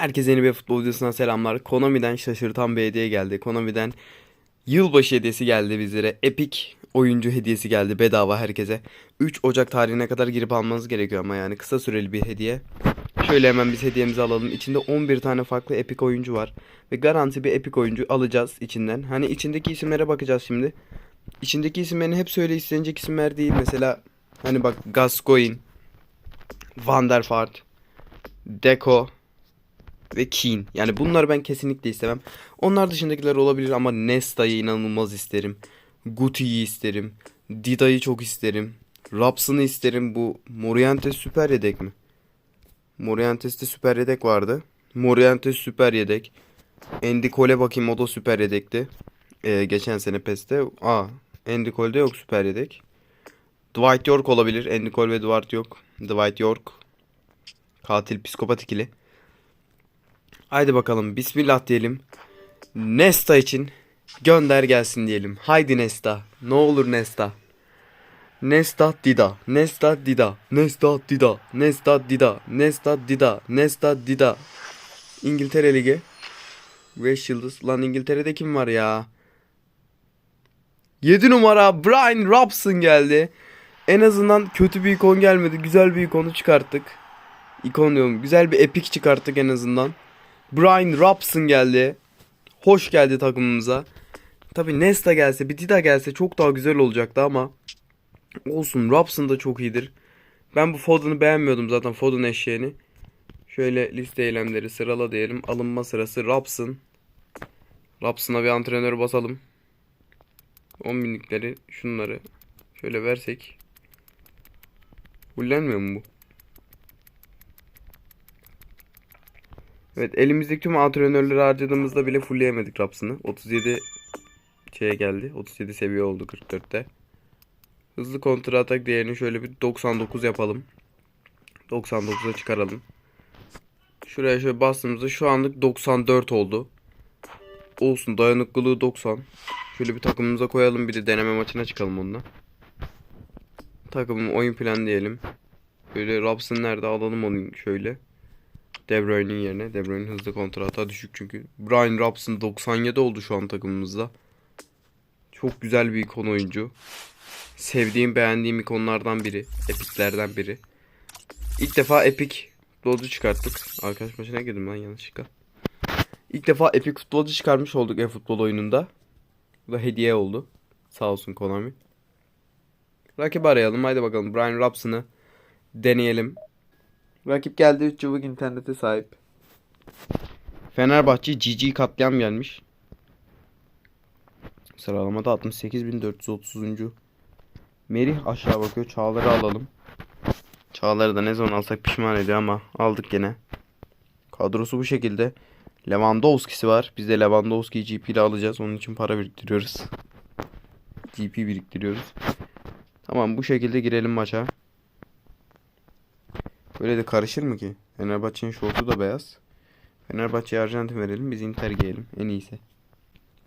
Herkese yeni bir futbol videosundan selamlar. Konami'den şaşırtan bir hediye geldi. Konami'den yılbaşı hediyesi geldi bizlere. Epic oyuncu hediyesi geldi bedava herkese. 3 Ocak tarihine kadar girip almanız gerekiyor ama yani kısa süreli bir hediye. Şöyle hemen biz hediyemizi alalım. İçinde 11 tane farklı Epic oyuncu var. Ve garanti bir Epic oyuncu alacağız içinden. Hani içindeki isimlere bakacağız şimdi. İçindeki isimlerin hep öyle istenecek isimler değil. Mesela hani bak Gascoigne, Van der Vaart, Deco, ve Keane. Yani bunları ben kesinlikle istemem. Onlar dışındakiler olabilir ama Nesta'yı inanılmaz isterim. Guti'yi isterim. Dida'yı çok isterim. Raps'ını isterim. Bu Morientes süper yedek mi? Morientes'te süper yedek vardı. Morientes süper yedek. Andy Cole bakayım o da süper yedekti. Ee, geçen sene PES'te. Aa, Andy Cole'de yok süper yedek. Dwight York olabilir. Andy Cole ve Dwight yok. Dwight York. Katil psikopat ikili. Haydi bakalım bismillah diyelim. Nesta için gönder gelsin diyelim. Haydi Nesta. Ne olur Nesta. Nesta Dida. Nesta Dida. Nesta Dida. Nesta Dida. Nesta Dida. Nesta Dida. İngiltere Ligi. 5 yıldız. Lan İngiltere'de kim var ya? 7 numara Brian Robson geldi. En azından kötü bir ikon gelmedi. Güzel bir ikonu çıkarttık. İkon diyorum. Güzel bir epik çıkarttık en azından. Brian Robson geldi. Hoş geldi takımımıza. Tabi Nesta gelse, bir gelse çok daha güzel olacaktı ama olsun. Robson da çok iyidir. Ben bu Foden'ı beğenmiyordum zaten Foden eşeğini. Şöyle liste eylemleri sırala diyelim. Alınma sırası Robson. Robson'a bir antrenör basalım. 10 binlikleri şunları şöyle versek. Fullenmiyor mu bu? Evet elimizdeki tüm antrenörleri harcadığımızda bile fullleyemedik Raps'ını. 37 şeye geldi. 37 seviye oldu 44'te. Hızlı kontra atak değerini şöyle bir 99 yapalım. 99'a çıkaralım. Şuraya şöyle bastığımızda şu anlık 94 oldu. Olsun dayanıklılığı 90. Şöyle bir takımımıza koyalım bir de deneme maçına çıkalım onunla. Takımın oyun planı diyelim. Böyle Robson nerede alalım onu şöyle. De Bruyne'in yerine. De Bruyne hızlı kontrata düşük çünkü. Brian Robson 97 oldu şu an takımımızda. Çok güzel bir ikon oyuncu. Sevdiğim, beğendiğim ikonlardan biri. Epiklerden biri. İlk defa epik futbolcu çıkarttık. Arkadaş maçına girdim lan yanlışlıkla. İlk defa epik futbolcu çıkarmış olduk e-futbol oyununda. Bu da hediye oldu. Sağ olsun Konami. Rakip arayalım. Haydi bakalım. Brian Robson'ı deneyelim. Rakip geldi 3 çubuk internete sahip. Fenerbahçe GG katliam gelmiş. Sıralamada 68.430. Merih aşağı bakıyor. Çağlar'ı alalım. Çağlar'ı da ne zaman alsak pişman ediyor ama aldık gene. Kadrosu bu şekilde. Lewandowski'si var. Biz de Lewandowski'yi GP ile alacağız. Onun için para biriktiriyoruz. GP biriktiriyoruz. Tamam bu şekilde girelim maça. Böyle de karışır mı ki? Fenerbahçe'nin şortu da beyaz. Fenerbahçe'ye Arjantin verelim. Biz Inter giyelim. En iyisi.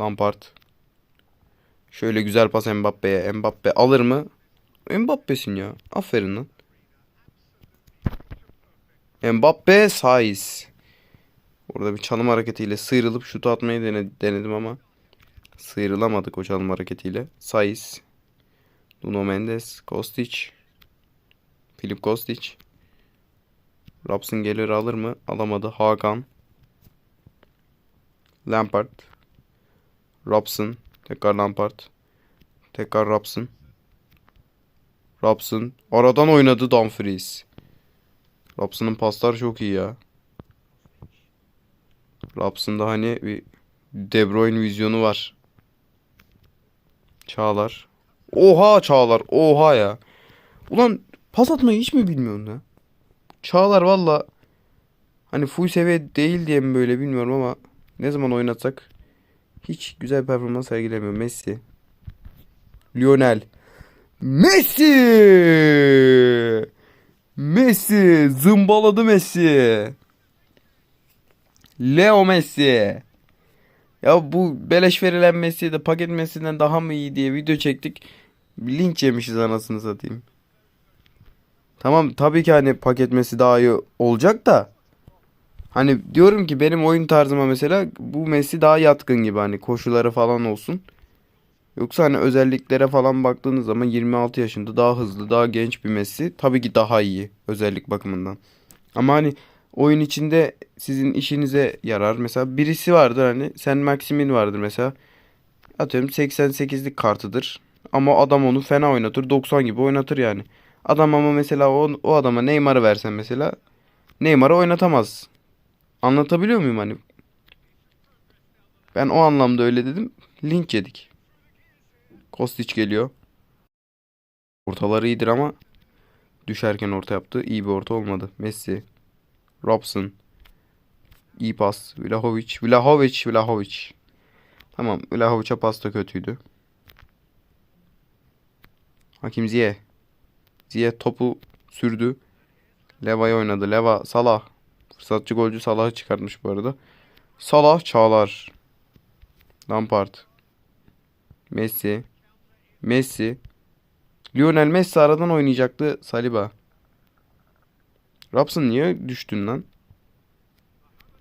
Lampard. Şöyle güzel pas Mbappe'ye. Mbappe alır mı? Mbappe'sin ya. Aferin lan. Mbappe Saiz. Orada bir çalım hareketiyle sıyrılıp şutu atmayı dene- denedim ama sıyrılamadık o çalım hareketiyle. Saiz. Nuno Mendes. Kostic. Filip Kostic. Robson gelir alır mı? Alamadı. Hakan. Lampard. Robson. Tekrar Lampard. Tekrar Robson. Robson. Aradan oynadı Dumfries. Robson'ın paslar çok iyi ya. Robson'da hani bir De Bruyne vizyonu var. Çağlar. Oha Çağlar. Oha ya. Ulan pas atmayı hiç mi bilmiyorsun ya? Çağlar valla hani full seviye değil diye mi böyle bilmiyorum ama ne zaman oynatsak hiç güzel performans sergilemiyor. Messi. Lionel. Messi! Messi! Zımbaladı Messi. Leo Messi. Ya bu beleş verilen Messi de paket Messi'den daha mı iyi diye video çektik. Linç yemişiz anasını satayım. Tamam tabii ki hani paketmesi daha iyi olacak da Hani diyorum ki benim oyun tarzıma mesela bu Messi daha yatkın gibi hani koşuları falan olsun. Yoksa hani özelliklere falan baktığınız zaman 26 yaşında daha hızlı, daha genç bir Messi tabii ki daha iyi özellik bakımından. Ama hani oyun içinde sizin işinize yarar. Mesela birisi vardır hani sen Maximin vardır mesela. Atıyorum 88'lik kartıdır. Ama adam onu fena oynatır. 90 gibi oynatır yani. Adam ama mesela o, o adama Neymar'ı versen mesela Neymar'ı oynatamaz. Anlatabiliyor muyum hani? Ben o anlamda öyle dedim. Linç yedik. Kostić geliyor. Ortaları iyidir ama düşerken orta yaptı. İyi bir orta olmadı. Messi. Robson. İyi pas. Vlahovic. Vlahovic. Vlahovic. Tamam. Vlahovic'e pas da kötüydü. Hakim Ziyeh. Ziyeh topu sürdü. Leva'ya oynadı. Leva. Salah. Fırsatçı golcü Salah'ı çıkartmış bu arada. Salah Çağlar. Lampard. Messi. Messi. Lionel Messi aradan oynayacaktı. Saliba. Robson niye düştün lan?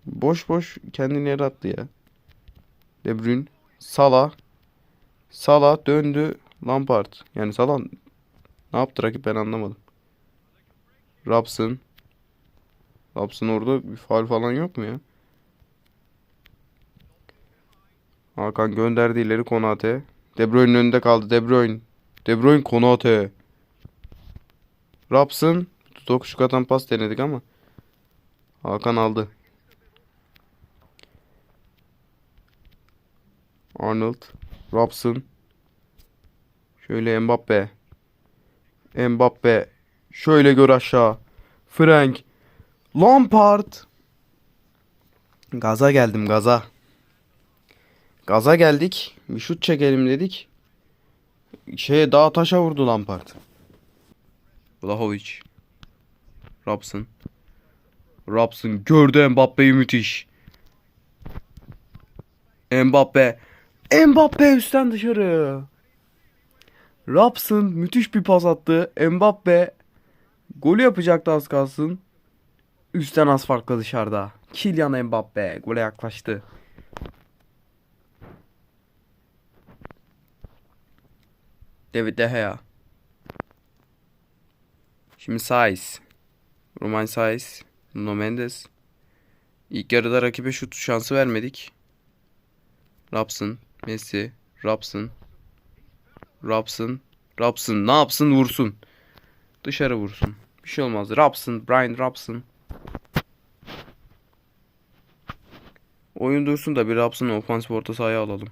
Boş boş kendini yere attı ya. De Bruyne. Salah. Salah döndü. Lampard. Yani Salah ne yaptı rakip ben anlamadım. Robson. Robson orada bir faul falan yok mu ya? Hakan gönderdi ileri Konate. De Bruyne'in önünde kaldı. De Bruyne. De Bruyne Konate. Robson. Dokuşuk atan pas denedik ama. Hakan aldı. Arnold. Robson. Şöyle Mbappe. Mbappe. Şöyle gör aşağı. Frank. Lampard. Gaza geldim gaza. Gaza geldik. Bir şut çekelim dedik. Şeye dağ taşa vurdu Lampard. Vlahovic. Robson. Robson gördü Mbappe'yi müthiş. Mbappe. Mbappe üstten dışarı. Robson müthiş bir pas attı. Mbappe golü yapacaktı az kalsın. Üstten az farklı dışarıda. Kylian Mbappe gole yaklaştı. David De Gea. Şimdi Saiz. Roman Saiz. Nuno Mendes. İlk yarıda rakibe şut şansı vermedik. Robson. Messi. Robson. Robson. Robson ne yapsın vursun. Dışarı vursun. Bir şey olmaz. Robson. Brian Robson. Oyun dursun da bir Robson'ı ofansif orta sahaya alalım.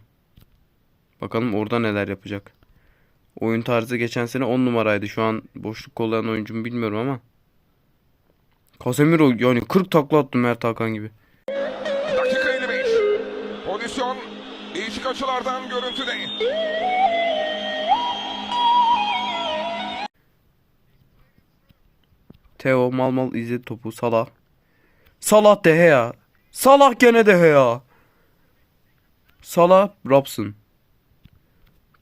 Bakalım orada neler yapacak. Oyun tarzı geçen sene 10 numaraydı. Şu an boşluk kollayan oyuncu mu bilmiyorum ama. Casemiro yani 40 takla attı Mert Hakan gibi. Dakika 55. Pozisyon değişik açılardan görüntüde. Theo mal mal izledi topu. Salah. Salah De Gea. Salah gene De Gea. Salah Robson.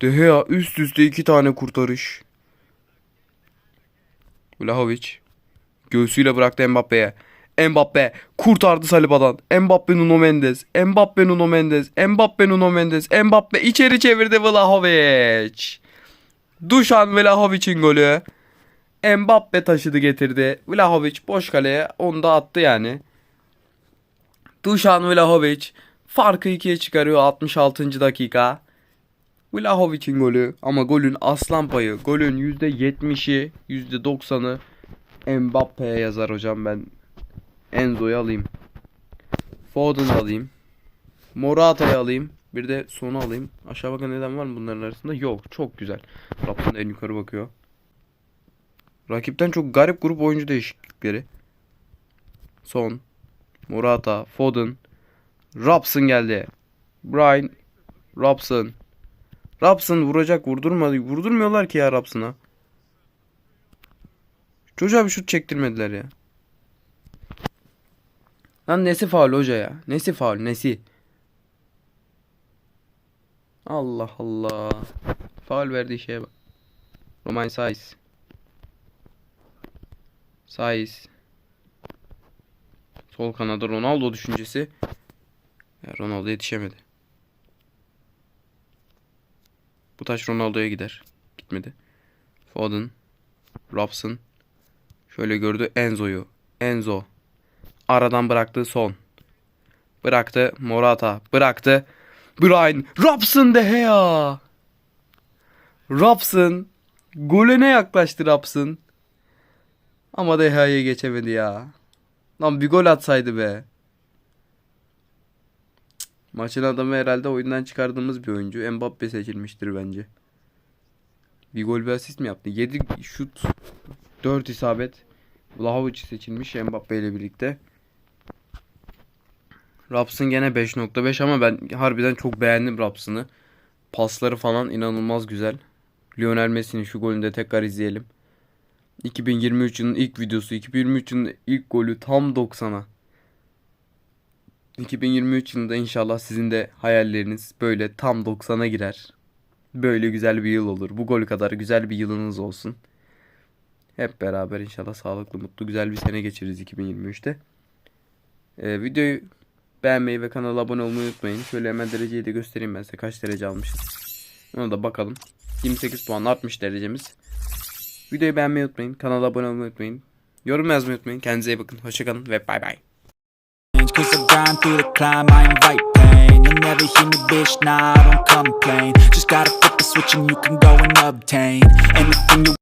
De Gea üst üste iki tane kurtarış. Vlahovic. Göğsüyle bıraktı Mbappe'ye. Mbappe kurtardı Saliba'dan. Mbappe Nuno Mendes. Mbappe Nuno Mendes. Mbappe Nuno Mendes. Mbappe içeri çevirdi Vlahovic. Dušan Vlahovic'in golü. Mbappe taşıdı getirdi. Vlahovic boş kaleye onu da attı yani. Dušan Vlahovic farkı ikiye çıkarıyor 66. dakika. Vlahovic'in golü ama golün aslan payı, golün %70'i, %90'ı Mbappe'ye yazar hocam ben. Enzo'yu alayım. Foden'ı alayım. Morata'yı alayım. Bir de sonu alayım. Aşağı bakın neden var mı bunların arasında? Yok. Çok güzel. Rapton en yukarı bakıyor. Rakipten çok garip grup oyuncu değişiklikleri. Son. Morata. Foden. Robson geldi. Brian. Robson. Robson vuracak vurdurmadı. Vurdurmuyorlar ki ya Robson'a. Çocuğa bir şut çektirmediler ya. Lan nesi faul hoca ya? Nesi faul nesi? Allah Allah. Faul verdiği şeye bak. Roman Saiz. Saiz. Sol kanada Ronaldo düşüncesi. Ronaldo yetişemedi. Bu taş Ronaldo'ya gider. Gitmedi. Foden. Robson. Şöyle gördü Enzo'yu. Enzo. Aradan bıraktığı son. Bıraktı Morata. Bıraktı. Brian. Robson de Gea. Robson. Golüne yaklaştı Robson. Ama De Gea'ya geçemedi ya. Lan bir gol atsaydı be. Maçın adamı herhalde oyundan çıkardığımız bir oyuncu. Mbappe seçilmiştir bence. Bir gol bir asist mi yaptı? 7 şut, 4 isabet. Vlahovic seçilmiş Mbappe ile birlikte. Raps'ın gene 5.5 ama ben harbiden çok beğendim Raps'ını. Pasları falan inanılmaz güzel. Lionel Messi'nin şu golünü de tekrar izleyelim. 2023 yılının ilk videosu. 2023 yılının ilk golü tam 90'a. 2023 yılında inşallah sizin de hayalleriniz böyle tam 90'a girer. Böyle güzel bir yıl olur. Bu gol kadar güzel bir yılınız olsun. Hep beraber inşallah sağlıklı, mutlu, güzel bir sene geçiririz 2023'te. Ee, videoyu beğenmeyi ve kanala abone olmayı unutmayın. Şöyle hemen dereceyi de göstereyim ben size kaç derece almışız. Ona da bakalım. 28 puan artmış derecemiz. Videoyu beğenmeyi unutmayın. Kanala abone olmayı unutmayın. Yorum yazmayı unutmayın. Kendinize iyi bakın. Hoşçakalın ve bay bay. Cause I grind through the climb, I invite pain You'll never hear me, bitch, nah, I don't complain Just gotta flip the switch and you can go and obtain Anything you